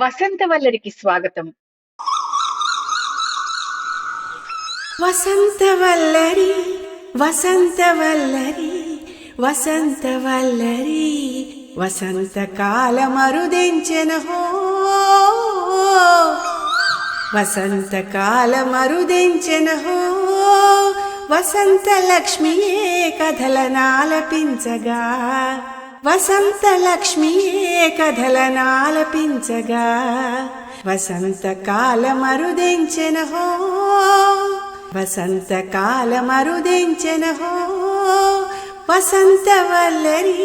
వసంతవల్లరికి స్వాగతం. వసంతవల్లరి వసంతవల్లరి వసంతవల్లరి వసంతకాల మరుదెంచెన హో వసంతకాల మరుదెంచెన హో వసంత లక్ష్మియే కథలనాలపించగా వసంత లక్ష్మియే కథలనాలపించగా వసంతకాల మరుదెంచెన హో వసంత మరుదెంచెన హో వసంతవల్లరి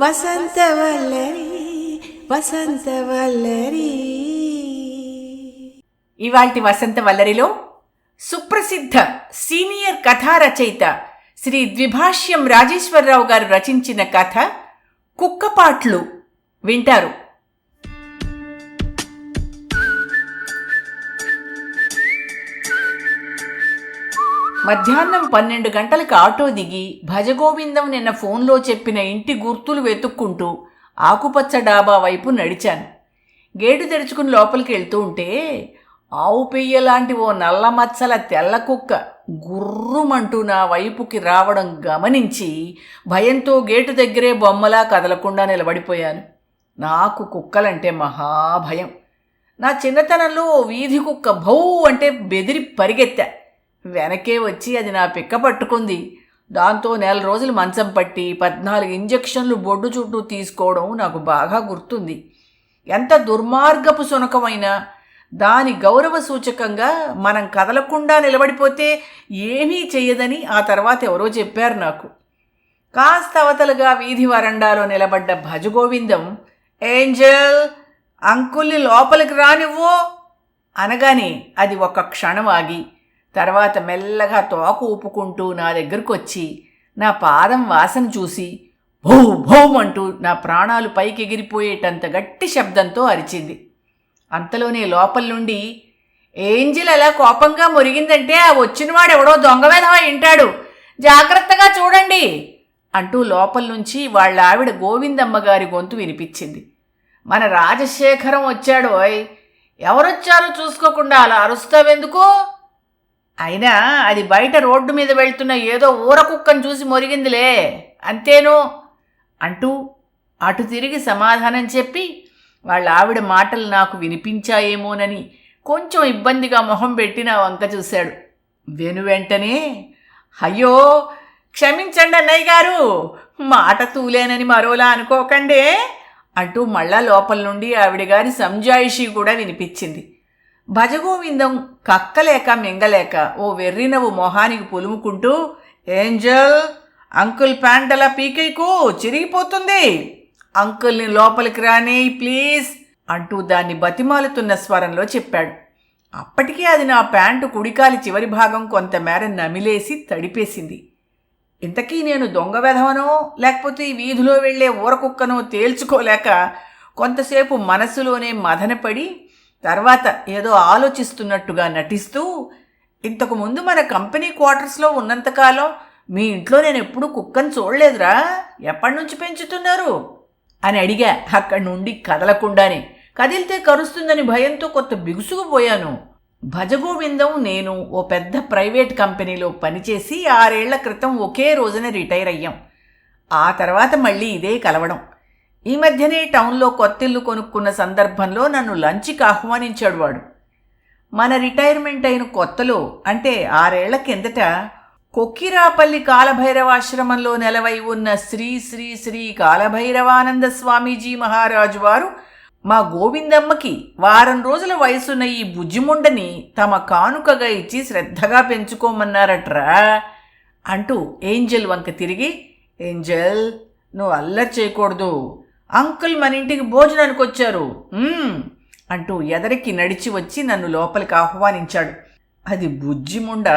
వసంతవల్లరి వసంతవల్లరి ఇవాల్టి వసంత వల్లరిలో సుప్రసిద్ధ సీనియర్ కథా రచయిత శ్రీ ద్విభాష్యం రాజేశ్వరరావు గారు రచించిన కథ కుక్కపాట్లు వింటారు. మధ్యాహ్నం పన్నెండు గంటలకు ఆటో దిగి భజగోవిందం నిన్న ఫోన్లో చెప్పిన ఇంటి గుర్తులు వెతుక్కుంటూ ఆకుపచ్చ డాబా వైపు నడిచాను. గేటు తెరుచుకుని లోపలికి వెళ్తూ ఉంటే ఆవు పెయ్య లాంటి ఓ నల్ల మచ్చల తెల్ల కుక్క గుర్రుమంటూ నా వైపుకి రావడం గమనించి భయంతో గేటు దగ్గరే బొమ్మలా కదలకుండా నిలబడిపోయాను. నాకు కుక్కలంటే మహాభయం నా చిన్నతనంలో ఓ వీధి కుక్క భౌ అంటే బెదిరి పరిగెత్తా. వెనకే వచ్చి అది నా పిక్క పట్టుకుంది. దాంతో నెల రోజులు మంచం పట్టి పద్నాలుగు ఇంజక్షన్లు బొడ్డు చుట్టూ తీసుకోవడం నాకు బాగా గుర్తుంది. ఎంత దుర్మార్గపు సునకమైనా దాని గౌరవ సూచకంగా మనం కదలకుండా నిలబడిపోతే ఏమీ చేయదని ఆ తర్వాత ఎవరో చెప్పారు నాకు. కాస్త అవతలుగా వీధి వరండాలో నిలబడ్డ భజగోవిందం ఏంజల్ అంకుల్ని లోపలికి రానివ్వు అనగానే అది ఒక క్షణం ఆగి తర్వాత మెల్లగా తోక ఊపుకుంటూ నా దగ్గరకు వచ్చి నా పాదం వాసన చూసి భౌ భౌం అంటూ నా ప్రాణాలు పైకి ఎగిరిపోయేటంత గట్టి శబ్దంతో అరిచింది. అంతలోనే లోపల నుండి ఏంజిల్ అలా కోపంగా మురిగిందంటే ఆ వచ్చినవాడు ఎవడో దొంగవేధం వింటాడు జాగ్రత్తగా చూడండి అంటూ లోపల నుంచి వాళ్ళ ఆవిడ గోవిందమ్మ గారి గొంతు వినిపించింది. మన రాజశేఖరం వచ్చాడు. అయ్ ఎవరొచ్చారో చూసుకోకుండా అలా అరుస్తావెందుకు? అయినా అది బయట రోడ్డు మీద వెళ్తున్న ఏదో ఊర కుక్కను చూసి మొరిగిందిలే అంతేను అంటూ అటు తిరిగి సమాధానం చెప్పి వాళ్ళ ఆవిడ మాటలు నాకు వినిపించాయేమోనని కొంచెం ఇబ్బందిగా మొహం పెట్టి నా వంక చూశాడు. వెను వెంటనే అయ్యో క్షమించండి అన్నయ్య గారు మాట తూలేనని మరోలా అనుకోకండే అంటూ మళ్ళా లోపల నుండి ఆవిడ గారి సంజాయిషి కూడా వినిపించింది. భజగోవిందం కక్కలేక మింగలేక ఓ వెర్రినవు మొహానికి పులుముకుంటూ ఏంజల్ అంకుల్ ప్యాంట్ అలా పీకైకు చిరిగిపోతుంది. అంకుల్ని లోపలికి రానే ప్లీజ్ అంటూ దాన్ని బతిమాలుతున్న స్వరంలో చెప్పాడు. అప్పటికే అది నా ప్యాంటు కుడికాలి చివరి భాగం కొంతమేర నమిలేసి తడిపేసింది. ఇంతకీ నేను దొంగ వెధవనో లేకపోతే ఈ వీధిలో వెళ్ళే ఊరకుక్కనో తేల్చుకోలేక కొంతసేపు మనసులోనే మదనపడి తర్వాత ఏదో ఆలోచిస్తున్నట్టుగా నటిస్తూ ఇంతకుముందు మన కంపెనీ క్వార్టర్స్లో ఉన్నంతకాలం మీ ఇంట్లో నేను ఎప్పుడూ కుక్కను చూడలేదురా. ఎప్పటి నుంచి పెంచుతున్నారు? అని అడిగా. అక్కడి నుండి కదలకుండానే. కదిలితే కరుస్తుందని భయంతో కొత్త బిగుసుకుపోయాను భజగోవిందం నేను ఓ పెద్ద ప్రైవేట్ కంపెనీలో పనిచేసి ఆరేళ్ళ క్రితం ఒకే రోజున రిటైర్ అయ్యాం. ఆ తర్వాత మళ్ళీ ఇదే కలవడం. ఈ మధ్యనే టౌన్లో కొత్తిల్లు కొనుక్కున్న సందర్భంలో నన్ను లంచ్కి ఆహ్వానించాడు వాడు. మన రిటైర్మెంట్ అయిన కొత్తలో అంటే ఆరేళ్ళ కిందట కొక్కిరాపల్లి కాలభైరవాశ్రమంలో నెలవై ఉన్న శ్రీ శ్రీ శ్రీ కాలభైరవానంద స్వామీజీ మహారాజు వారు మా గోవిందమ్మకి వారం రోజుల వయసున్న ఈ బుజ్జిముండని తమ కానుకగా ఇచ్చి శ్రద్ధగా పెంచుకోమన్నారట్రా అంటూ ఏంజల్ వంక తిరిగి ఏంజల్ నువ్వు అల్లరి చేయకూడదు. అంకుల్ మన ఇంటికి భోజనానికి వచ్చారు అంటూ ఎదరికి నడిచి వచ్చి నన్ను లోపలికి ఆహ్వానించాడు. అది బుజ్జిముండ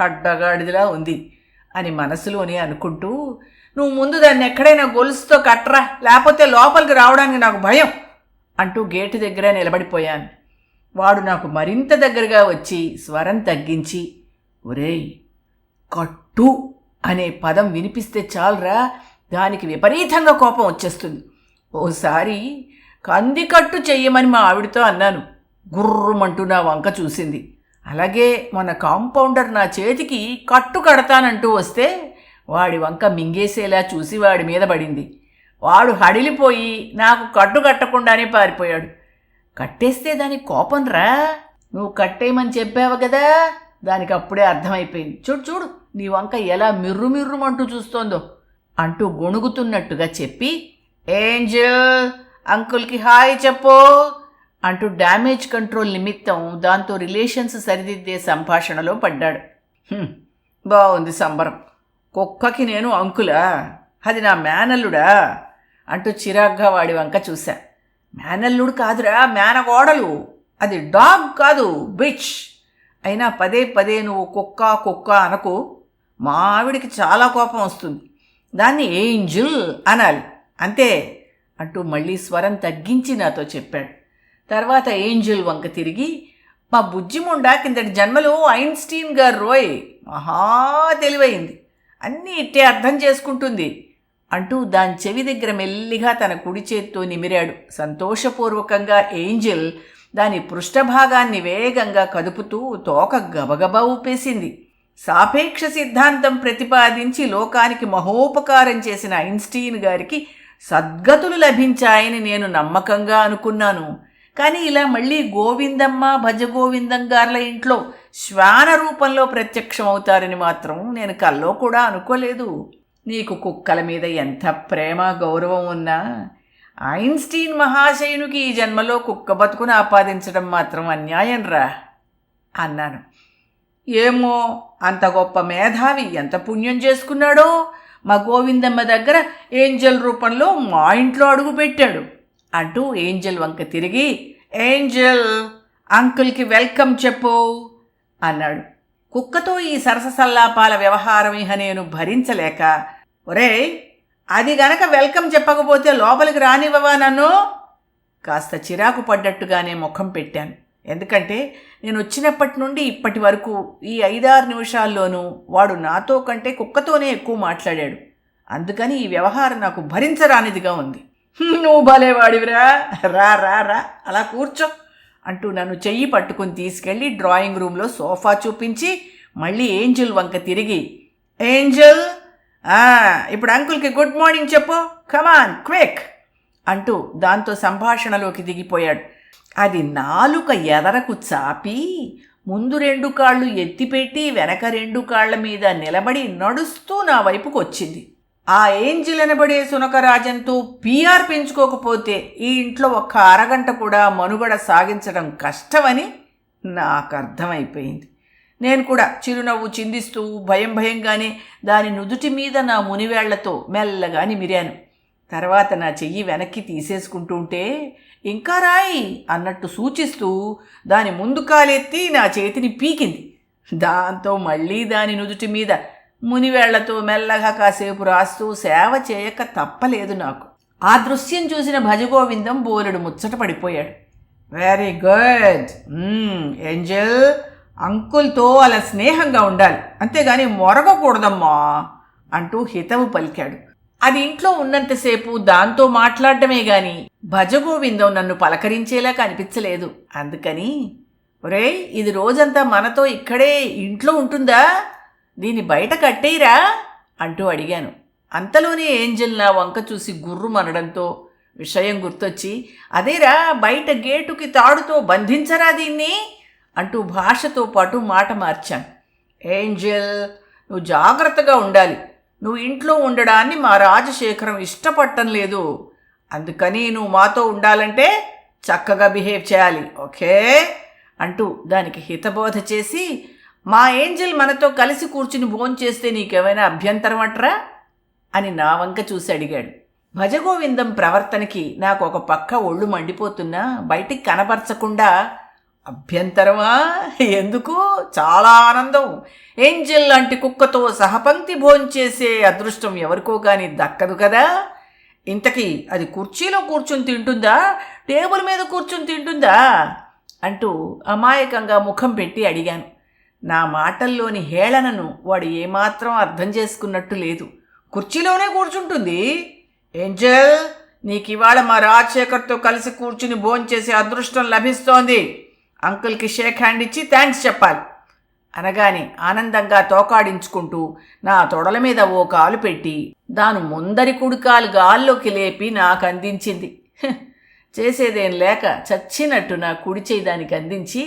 అడ్డగాడిదిలా ఉంది అని మనసులోనే అనుకుంటూ నువ్వు ముందు దాన్ని ఎక్కడైనా గొలుసుతో కట్టరా లేకపోతే లోపలికి రావడానికి నాకు భయం అంటూ గేటు దగ్గర నిలబడిపోయాను. వాడు నాకు మరింత దగ్గరగా వచ్చి స్వరం తగ్గించి ఒరేయ్ కట్టు అనే పదం వినిపిస్తే చాలరా దానికి విపరీతంగా కోపం వచ్చేస్తుంది. ఓసారి కందికట్టు చెయ్యమని మా ఆవిడతో అన్నాను గుర్రుమంటూ నా వంక చూసింది. అలాగే మన కాంపౌండర్ నా చేతికి కట్టు కడతానంటూ వస్తే వాడి వంక మింగేసేలా చూసి వాడి మీద పడింది. వాడు హడిలిపోయి నాకు కట్టు కట్టకుండానే పారిపోయాడు. కట్టేస్తే దానికి కోపం రా. నువ్వు కట్టేయమని చెప్పావు కదా దానికి అప్పుడే అర్థమైపోయింది. చూడు చూడు నీ వంక ఎలా మిర్రు మిర్రుమంటూ చూస్తోందో. అంటూ గొణుగుతున్నట్టుగా చెప్పి ఏంజల్ అంకుల్కి హాయ్ చెప్పు. అంటూ డ్యామేజ్ కంట్రోల్ నిమిత్తం దాంతో రిలేషన్స్ సరిదిద్దే సంభాషణలో పడ్డాడు. బాగుంది సంబరం. కుక్కకి నేను అంకులా? అది నా మేనల్లుడా? అంటూ చిరాగ్గా వాడి వంక చూశా. మేనల్లుడు కాదురా మేనగోడలు. అది డాగ్ కాదు బిచ్. అయినా పదే పదే నువ్వు కుక్క కుక్క అనకు. మా ఆవిడికి చాలా కోపం వస్తుంది. దాన్ని ఏంజిల్ అనాలి. అంతే. అంటూ మళ్ళీ స్వరం తగ్గించి నాతో చెప్పాడు. తర్వాత ఏంజల్ వంక తిరిగి మా బుజ్జిముండా కిందటి జన్మలో ఐన్స్టీన్ గారు రోయ్. మహా తెలివైంది. అన్నీ ఇట్టే అర్థం చేసుకుంటుంది అంటూ దాని చెవి దగ్గర మెల్లిగా తన కుడి చేత్తో నిమిరాడు. సంతోషపూర్వకంగా ఏంజిల్ దాని పృష్ఠభాగాన్ని వేగంగా కదుపుతూ తోక గబగబా ఊపేసింది. సాపేక్ష సిద్ధాంతం ప్రతిపాదించి లోకానికి మహోపకారం చేసిన ఐన్స్టీన్ గారికి సద్గతులు లభించాయని నేను నమ్మకంగా అనుకున్నాను. కానీ ఇలా మళ్ళీ గోవిందమ్మ భజ గోవిందం గార్ల ఇంట్లో శ్వాన రూపంలో ప్రత్యక్షమవుతారని మాత్రం నేను కల్లో కూడా అనుకోలేదు. నీకు కుక్కల మీద ఎంత ప్రేమ గౌరవం ఉన్నా ఐన్స్టీన్ మహాశయునికి ఈ జన్మలో కుక్క బతుకును ఆపాదించడం మాత్రం అన్యాయం రా అన్నాను. ఏమో అంత గొప్ప మేధావి ఎంత పుణ్యం చేసుకున్నాడో? మా గోవిందమ్మ దగ్గర ఏంజల్ రూపంలో మా ఇంట్లో అడుగు పెట్టాడు. అంటూ ఏంజల్ వంక తిరిగి ఏంజల్ అంకుల్కి వెల్కమ్ చెప్పు అన్నాడు. కుక్కతో ఈ సరస సల్లాపాల వ్యవహారం ఇహ నేను భరించలేక ఒరే అది గనక వెల్కమ్ చెప్పకపోతే లోపలికి రానివ్వవా నన్ను? కాస్త చిరాకు పడ్డట్టుగానే ముఖం పెట్టాను. ఎందుకంటే నేను వచ్చినప్పటి నుండి ఇప్పటి వరకు ఈ ఐదారు నిమిషాల్లోనూ వాడు నాతో కంటే కుక్కతోనే ఎక్కువ మాట్లాడాడు. అందుకని ఈ వ్యవహారం నాకు భరించరానిదిగా ఉంది. నువ్వు భలేవాడివిరా. రా రా రా. అలా కూర్చో అంటూ నన్ను చెయ్యి పట్టుకుని తీసుకెళ్ళి డ్రాయింగ్ రూమ్లో సోఫా చూపించి మళ్ళీ ఏంజల్ వంక తిరిగి ఏంజల్? ఇప్పుడు అంకుల్కి గుడ్ మార్నింగ్ చెప్పు. కమాన్ క్విక్ అంటూ దాంతో సంభాషణలోకి దిగిపోయాడు. అది నాలుక ఎదరకు చాపి ముందు రెండు కాళ్ళు ఎత్తిపెట్టి వెనక రెండు కాళ్ళ మీద నిలబడి నడుస్తూ నా వైపుకు వచ్చింది ఆ ఏంజిల్ అనబడే సునకరాజంతో పీఆర్ పెంచుకోకపోతే ఈ ఇంట్లో ఒక్క అరగంట కూడా మనుగడ సాగించడం కష్టమని నాకు అర్థమైపోయింది. నేను కూడా చిరునవ్వు చిందిస్తూ భయం భయంగానే దాని నుదుటి మీద నా మునివేళ్ళతో మెల్లగా నిమిరాను. తర్వాత నా చెయ్యి వెనక్కి తీసేసుకుంటూ ఉంటే ఇంకా రాయి అన్నట్టు సూచిస్తూ దాని ముందు కాలెత్తి నా చేతిని పీకింది. దాంతో మళ్ళీ దాని నుదుటి మీద మునివేళ్ళతో మెల్లగా కాసేపు రాస్తూ సేవ చేయక తప్పలేదు నాకు. ఆ దృశ్యం చూసిన భజగోవిందం బోలుడు ముచ్చట పడిపోయాడు. వెరీ గుడ్ ఏంజల్ అంకుల్తో అలా స్నేహంగా ఉండాలి. అంతేగాని మొరగకూడదమ్మా అంటూ హితవు పలికాడు. అది ఇంట్లో ఉన్నంతసేపు దాంతో మాట్లాడటమే గాని భజగోవిందం నన్ను పలకరించేలా కనిపించలేదు. అందుకని ఒరేయ్ ఇది రోజంతా మనతో ఇక్కడే ఇంట్లో ఉంటుందా? దీన్ని బయట కట్టేయరా అంటూ అడిగాను. అంతలోనే ఏంజల్ నా వంక చూసి గుర్రుమనడంతో విషయం గుర్తొచ్చి అదేరా బయట గేటుకి తాడుతో బంధించరా దీన్ని? అంటూ భాషతో పాటు మాట మార్చాను ఏంజల్ నువ్వు జాగ్రత్తగా ఉండాలి. నువ్వు ఇంట్లో ఉండడాన్ని మా రాజశేఖరం ఇష్టపడటం లేదు. అందుకని నువ్వు మాతో ఉండాలంటే చక్కగా బిహేవ్ చేయాలి ఓకే? అంటూ దానికి హితబోధ చేసి మా ఏంజల్ మనతో కలిసి కూర్చుని భోంచేస్తే నీకేమైనా అభ్యంతరం అట్రా? అని నా వంక చూసి అడిగాడు. భజగోవిందం ప్రవర్తనకి నాకు ఒక పక్క ఒళ్ళు మండిపోతున్నా బయటికి కనపరచకుండా అభ్యంతరమా? ఎందుకు? చాలా ఆనందం. ఏంజెల్ లాంటి కుక్కతో సహపంక్తి భోంచేసే అదృష్టం ఎవరికో కానీ దక్కదు కదా. ఇంతకీ అది కుర్చీలో కూర్చుని తింటుందా? టేబుల్ మీద కూర్చుని తింటుందా? అంటూ అమాయకంగా ముఖం పెట్టి అడిగాను. నా మాటల్లోని హేళనను వాడు ఏమాత్రం అర్థం చేసుకున్నట్టు లేదు. కుర్చీలోనే కూర్చుంటుంది. ఏంజల్ నీకు ఇవాళ మా రాజశేఖర్తో కలిసి కూర్చుని భోంచేసే అదృష్టం లభిస్తోంది. అంకుల్కి షేక్ హ్యాండ్ ఇచ్చి థ్యాంక్స్ చెప్పాలి. అనగానే ఆనందంగా తోకాడించుకుంటూ నా తొడల మీద ఓ కాలు పెట్టి దాను ముందరి కుడికాలు గాల్లోకి లేపి నాకు అందించింది చేసేదేం లేక చచ్చినట్టు నా కుడి చేయి దానికి అందించి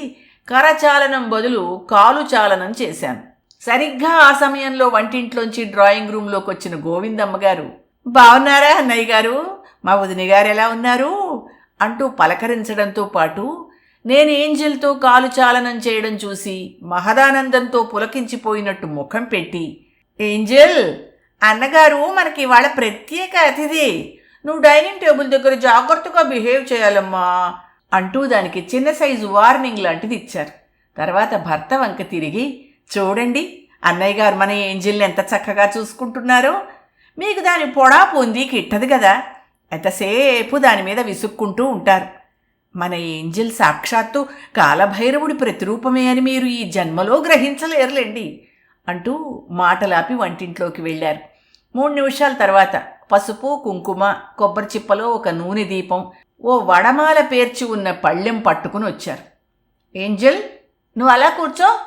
కరచాలనం బదులు కాలు చాలనం చేశాను. సరిగ్గా ఆ సమయంలో వంటింట్లోంచి డ్రాయింగ్ రూమ్లోకి వచ్చిన గోవిందమ్మ గారు బాగున్నారా అన్నయ్య గారు? మా వదిన గారు ఎలా ఉన్నారు? అంటూ పలకరించడంతో పాటు నేను ఏంజెల్తో కాలు చాలనం చేయడం చూసి మహదానందంతో పులకించిపోయినట్టు ముఖం పెట్టి ఏంజెల్ అన్నగారు మనకి ఇవాళ ప్రత్యేక అతిథి. నువ్వు డైనింగ్ టేబుల్ దగ్గర జాగ్రత్తగా బిహేవ్ చేయాలమ్మా. అంటూ దానికి చిన్న సైజు వార్నింగ్ లాంటిది ఇచ్చారు. తర్వాత భర్త వంక తిరిగి చూడండి అన్నయ్య గారు మన ఏంజిల్ని ఎంత చక్కగా చూసుకుంటున్నారో. మీకు దాని పొడా పొంది కిట్టదు కదా. ఎంతసేపు దాని మీద విసుక్కుంటూ ఉంటారు. మన ఏంజిల్ సాక్షాత్తు కాలభైరవుడి ప్రతిరూపమే అని మీరు ఈ జన్మలో గ్రహించలేరులేండి అంటూ మాటలాపి వంటింట్లోకి వెళ్ళారు. మూడు నిమిషాల తర్వాత పసుపు కుంకుమ కొబ్బరి చిప్పలో ఒక నూనె దీపం ఓ వడమాల పేర్చి ఉన్న పళ్ళెం పట్టుకుని వచ్చారు. ఏంజల్ నువ్వు అలా కూర్చో?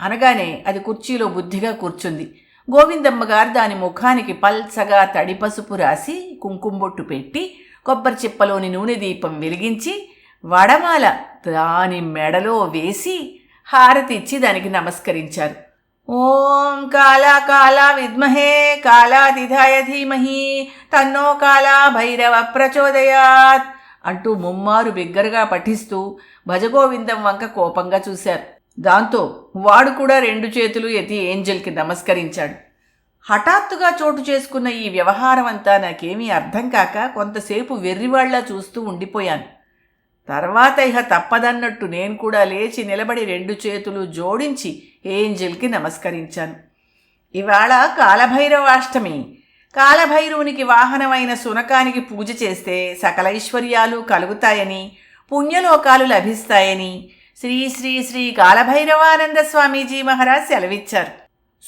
అనగానే అది కుర్చీలో బుద్ధిగా కూర్చుంది. గోవిందమ్మ గారు దాని ముఖానికి పల్చగా తడి పసుపు రాసి కుంకుమబొట్టు పెట్టి కొబ్బరి చిప్పలోని నూనె దీపం వెలిగించి వడమాల దాని మెడలో వేసి హారతి ఇచ్చి దానికి నమస్కరించారు. ఓం కాలా కాలా విద్మహే కాలాదిధాయ ధీమహి తన్నో కాలా భైరవ ప్రచోదయాత్. అంటూ ముమ్మారు బిగ్గరగా పఠిస్తూ భజగోవిందం వంక కోపంగా చూశారు. దాంతో వాడు కూడా రెండు చేతులు ఎత్తి ఏంజల్కి నమస్కరించాడు. హఠాత్తుగా చోటు చేసుకున్న ఈ వ్యవహారం అంతా నాకేమీ అర్థం కాక కొంతసేపు వెర్రివాళ్ళా చూస్తూ ఉండిపోయాను. తర్వాత ఇహ తప్పదన్నట్టు నేను కూడా లేచి నిలబడి రెండు చేతులు జోడించి ఏంజల్కి నమస్కరించాను. ఇవాళ కాలభైరవాష్టమి. కాలభైరవునికి వాహనమైన సునకానికి పూజ చేస్తే సకల ఐశ్వర్యాలు కలుగుతాయని పుణ్యలోకాలు లభిస్తాయని శ్రీ శ్రీ శ్రీ కాలభైరవానంద స్వామీజీ మహారాజ్ సెలవిచ్చారు.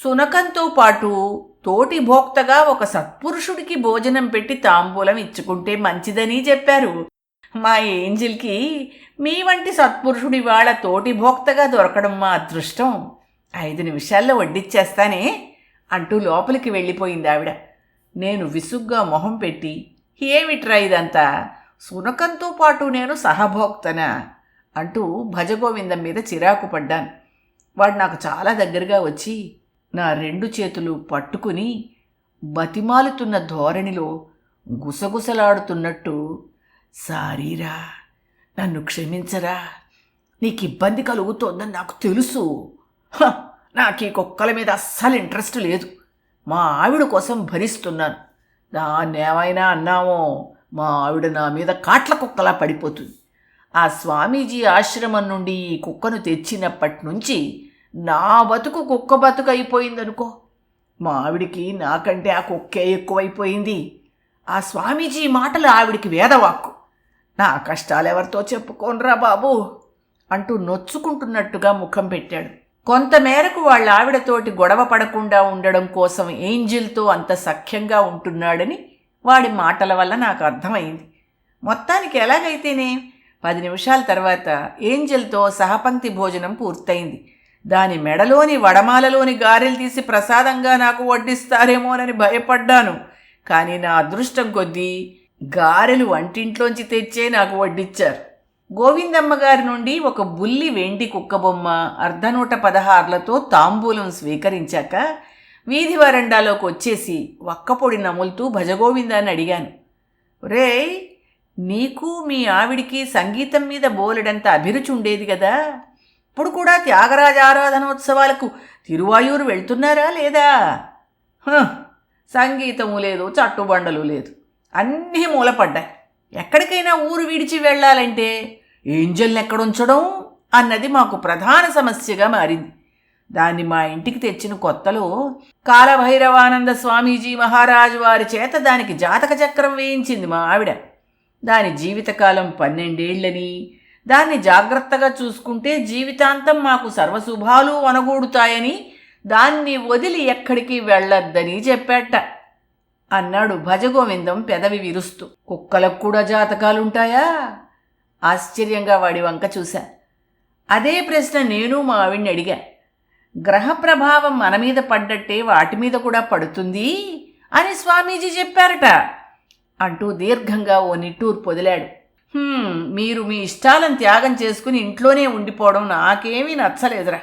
సునకంతో పాటు తోటి భోక్తగా ఒక సత్పురుషుడికి భోజనం పెట్టి తాంబూలం ఇచ్చుకుంటే మంచిదని చెప్పారు. మా ఏంజిల్కి మీ వంటి సత్పురుషుడి వాళ్ళ తోటి భోక్తగా దొరకడం మా అదృష్టం. ఐదు నిమిషాల్లో వడ్డిచ్చేస్తానే అంటూ లోపలికి వెళ్ళిపోయింది ఆవిడ నేను విసుగ్గా మొహం పెట్టి ఏమిట్రా ఇదంతా? సునకంతో పాటు నేను సహభోక్తనా? అంటూ భజగోవిందం మీద చిరాకు పడ్డాను. వాడు నాకు చాలా దగ్గరగా వచ్చి నా రెండు చేతులు పట్టుకుని బతిమాలుతున్న ధోరణిలో గుసగుసలాడుతున్నట్టు సారీరా నన్ను క్షమించరా. నీకు ఇబ్బంది కలుగుతోందని నాకు తెలుసు. నాకు ఈ కుక్కల మీద అస్సలు ఇంట్రెస్ట్ లేదు. మా ఆవిడ కోసం భరిస్తున్నాను. దాన్ని ఏమైనా అన్నామో మా ఆవిడ నా మీద కాట్ల కుక్కలా పడిపోతుంది. ఆ స్వామీజీ ఆశ్రమం నుండి ఈ కుక్కను తెచ్చినప్పటి నుంచి నా బతుకు కుక్క బతుకు అయిపోయిందనుకో. మా ఆవిడికి నాకంటే ఆ కుక్కే ఎక్కువైపోయింది. ఆ స్వామీజీ మాటలు ఆవిడికి వేదవాక్కు. నా కష్టాలు ఎవరితో చెప్పుకోనరా బాబు? అంటూ నొచ్చుకుంటున్నట్టుగా ముఖం పెట్టాడు. కొంతమేరకు వాళ్ళ ఆవిడతోటి గొడవ పడకుండా ఉండడం కోసం ఏంజిల్తో అంత సఖ్యంగా ఉంటున్నాడని వాడి మాటల వల్ల నాకు అర్థమైంది. మొత్తానికి ఎలాగైతేనే పది నిమిషాల తర్వాత ఏంజెల్తో సహపంక్తి భోజనం పూర్తయింది. దాని మెడలోని వడమాలలోని గారెలు తీసి ప్రసాదంగా నాకు వడ్డిస్తారేమోనని భయపడ్డాను. కానీ నా అదృష్టం కొద్దీ గారెలు వంటింట్లోంచి తెచ్చే నాకు వడ్డిచ్చారు. గోవిందమ్మ గారి నుండి ఒక బుల్లి వెండి కుక్కబొమ్మ అర్ధనూట పదహారులతో తాంబూలం స్వీకరించాక వీధి వరండాలోకి వచ్చేసి వక్కపొడి నములుతూ భజగోవిందాన్ని అడిగాను. రేయ్ నీకు మీ ఆవిడికి సంగీతం మీద బోలెడంత అభిరుచి ఉండేది కదా? ఇప్పుడు కూడా త్యాగరాజ ఆరాధనోత్సవాలకు తిరువాయూరు వెళ్తున్నారా లేదా? హ, సంగీతము లేదు చట్టుబండలు లేదు. అన్నీ మూలపడ్డాయి. ఎక్కడికైనా ఊరు విడిచి వెళ్ళాలంటే ఏంజల్ని ఎక్కడుంచడం అన్నది మాకు ప్రధాన సమస్యగా మారింది. దాన్ని మా ఇంటికి తెచ్చిన కొత్తలో కాలభైరవానంద స్వామీజీ మహారాజు వారి చేత దానికి జాతక చక్రం వేయించింది మా ఆవిడ. దాని జీవితకాలం పన్నెండేళ్ళని. దాన్ని జాగ్రత్తగా చూసుకుంటే జీవితాంతం మాకు సర్వశుభాలు వనగూడుతాయని దాన్ని వదిలి ఎక్కడికి వెళ్ళొద్దని చెప్పాట అన్నాడు భజగోవిందం పెదవి విరుస్తూ. కుక్కలకు కూడా జాతకాలుంటాయా? ఆశ్చర్యంగా వాడి వంక చూశా. అదే ప్రశ్న నేను మా ఆవిడ్ని అడిగా. గ్రహ ప్రభావం మన మీద పడ్డట్టే వాటి మీద కూడా పడుతుంది అని స్వామీజీ చెప్పారట అంటూ దీర్ఘంగా ఓ నిట్టూరు పొదిలాడు మీరు మీ ఇష్టాలను త్యాగం చేసుకుని ఇంట్లోనే ఉండిపోవడం నాకేమీ నచ్చలేదురా.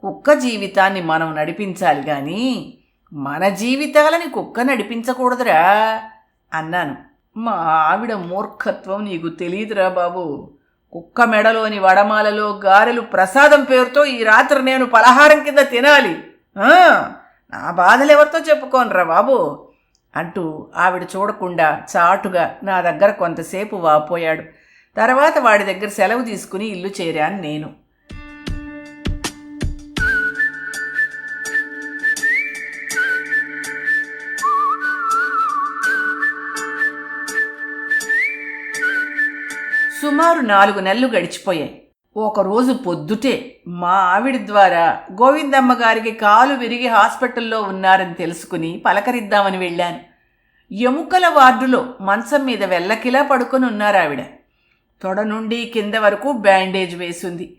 కుక్క జీవితాన్ని మనం నడిపించాలి కానీ మన జీవితాలని కుక్క నడిపించకూడదురా అన్నాను. మా ఆవిడ మూర్ఖత్వం నీకు తెలియదురా బాబు. కుక్క మెడలోని వడమాలలో గారెలు ప్రసాదం పేరుతో ఈ రాత్రి నేను పలహారం కింద తినాలి. నా బాధలు ఎవరితో చెప్పుకోనరా బాబు? అంటూ ఆవిడ చూడకుండా చాటుగా నా దగ్గర కొంతసేపు వాపోయాడు. తర్వాత వాడి దగ్గర సెలవు తీసుకుని ఇల్లు చేరాను నేను. సుమారు నాలుగు నెలలు గడిచిపోయాయి. ఒకరోజు పొద్దుటే మా ఆవిడ ద్వారా గోవిందమ్మ గారికి కాలు విరిగి హాస్పిటల్లో ఉన్నారని తెలుసుకుని పలకరిద్దామని వెళ్ళాను. ఎముకల వార్డులో మంచం మీద వెళ్ళకిలా పడుకొని ఉన్నారు ఆవిడ. తొడ నుండి కింద వరకు బ్యాండేజ్ వేసింది.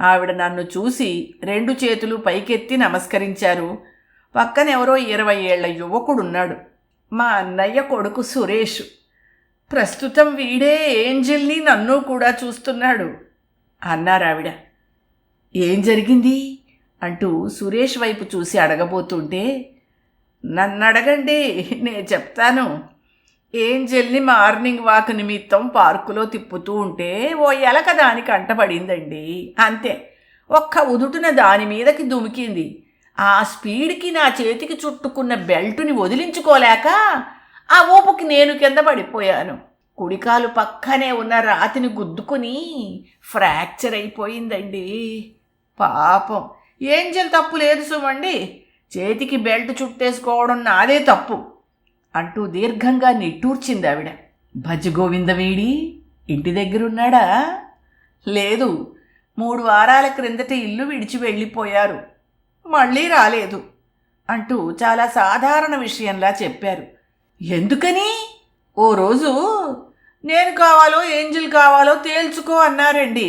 ఆవిడ నన్ను చూసి రెండు చేతులు పైకెత్తి నమస్కరించారు. పక్కన ఎవరో ఇరవై ఏళ్ళ యువకుడున్నాడు. మా అన్నయ్య కొడుకు సురేష్. ప్రస్తుతం వీడే ఏంజిల్ని నన్ను కూడా చూస్తున్నాడు అన్నారావిడ ఏం జరిగింది? అంటూ సురేష్ వైపు చూసి అడగబోతుంటే నన్ను అడగండి నేను చెప్తాను. ఏంజెల్ని మార్నింగ్ వాక్ నిమిత్తం పార్కులో తిప్పుతూ ఉంటే ఓ ఎలక దానికి అంటపడిందండి అంతే ఒక్క ఉదుటున దాని మీదకి దుమికింది. ఆ స్పీడ్కి నా చేతికి చుట్టుకున్న బెల్టుని వదిలించుకోలేక ఆ ఊపుకి నేను కింద పడిపోయాను. కుడికాలు పక్కనే ఉన్న రాతిని గుద్దుకుని ఫ్రాక్చర్ అయిపోయిందండి. పాపం. ఏంజల్ తప్పు లేదు సుమండి. చేతికి బెల్ట్ చుట్టేసుకోవడం నాదే తప్పు అంటూ దీర్ఘంగా నిట్టూర్చింది ఆవిడ. భజ గోవిందవేడి ఇంటి దగ్గరున్నాడా? లేదు. మూడు వారాల క్రిందట ఇల్లు విడిచి వెళ్ళిపోయారు. మళ్ళీ రాలేదు అంటూ చాలా సాధారణ విషయంలా చెప్పారు. ఎందుకని? ఓ రోజు నేను కావాలో ఏంజిల్ కావాలో తేల్చుకో అన్నారండి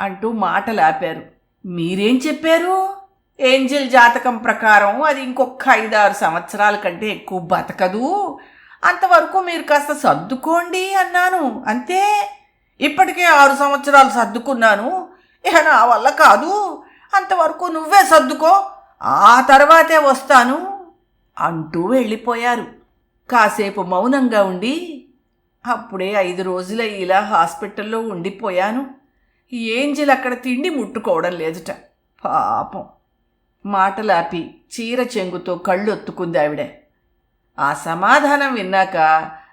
అంటూ మాటలాపారు. మీరేం చెప్పారు? ఏంజిల్ జాతకం ప్రకారం అది ఇంకొక ఐదారు సంవత్సరాల కంటే ఎక్కువ బతకదు. అంతవరకు మీరు కాస్త సర్దుకోండి అన్నాను అంతే. ఇప్పటికే ఆరు సంవత్సరాలు సర్దుకున్నాను ఇక నా వల్ల కాదు. అంతవరకు నువ్వే సర్దుకో ఆ తర్వాతే వస్తాను అంటూ వెళ్ళిపోయారు. కాసేపు మౌనంగా ఉండి అప్పుడే ఐదు రోజుల ఇలా హాస్పిటల్లో ఉండిపోయాను. ఏంజిల్ అక్కడ తిండి ముట్టుకోవడం లేదుట. పాపం. మాటలాపి చీర చెంగుతో కళ్ళు ఒత్తుకుంది ఆవిడ. ఆ సమాధానం విన్నాక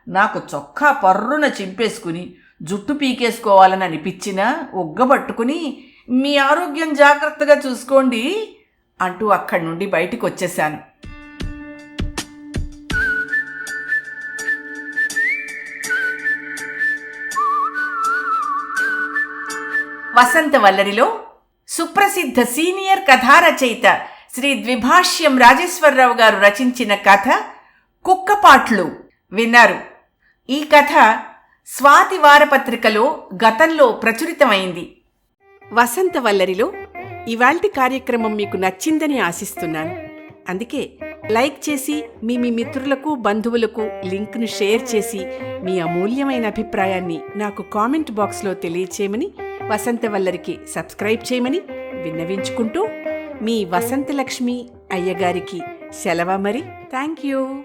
నాకు చొక్కా పర్రున చింపేసుకుని జుట్టు పీకేసుకోవాలని అనిపించినా ఒగ్గబట్టుకుని మీ ఆరోగ్యం జాగ్రత్తగా చూసుకోండి అంటూ అక్కడి నుండి బయటికి వచ్చేశాను వసంత వల్లరిలో సుప్రసిద్ధ సీనియర్ కథారచయిత శ్రీ ద్విభాష్యం రాజేశ్వరరావు గారు రచించిన కథ కుక్కపాట్లు విన్నారు. ఈ కథ స్వాతి వారపత్రికలో గతంలో ప్రచురితమైంది. వసంత వల్లరిలో ఇవాల్టి కార్యక్రమం మీకు నచ్చిందని ఆశిస్తున్నాను. అందుకే లైక్ చేసి మీ మీ మిత్రులకు బంధువులకు లింక్ను షేర్ చేసి మీ అమూల్యమైన అభిప్రాయాన్ని నాకు కామెంట్ బాక్స్లో తెలియచేయమని వసంత వల్లరికి సబ్స్క్రైబ్ చేయమని విన్నవించుకుంటూ మీ వసంతలక్ష్మి అయ్యగారికి సెలవ మరి. Thank you.